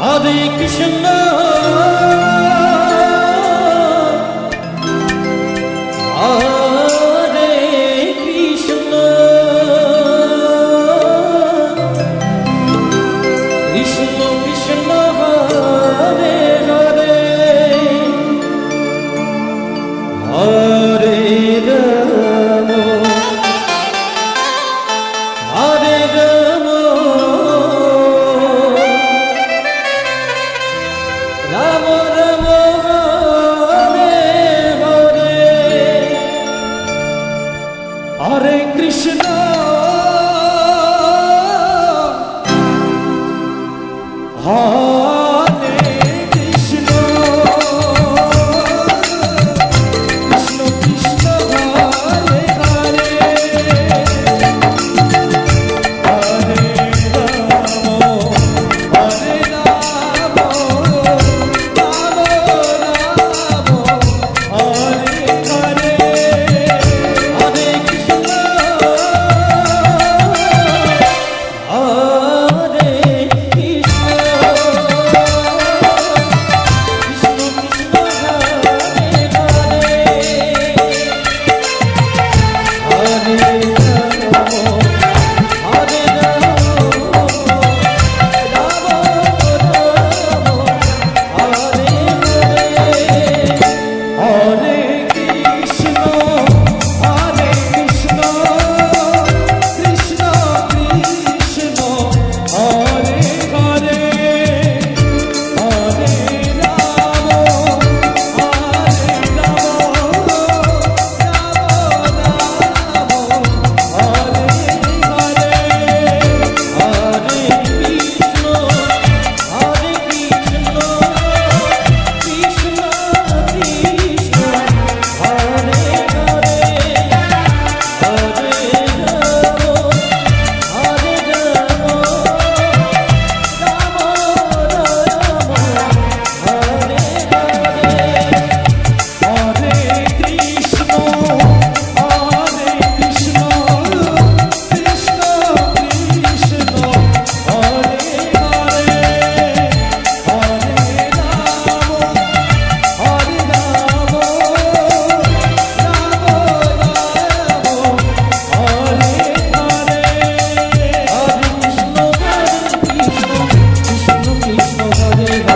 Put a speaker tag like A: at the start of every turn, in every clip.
A: Hare Krishna হরে কৃষ্ণ।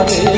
A: যাবে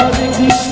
A: Hare Krishna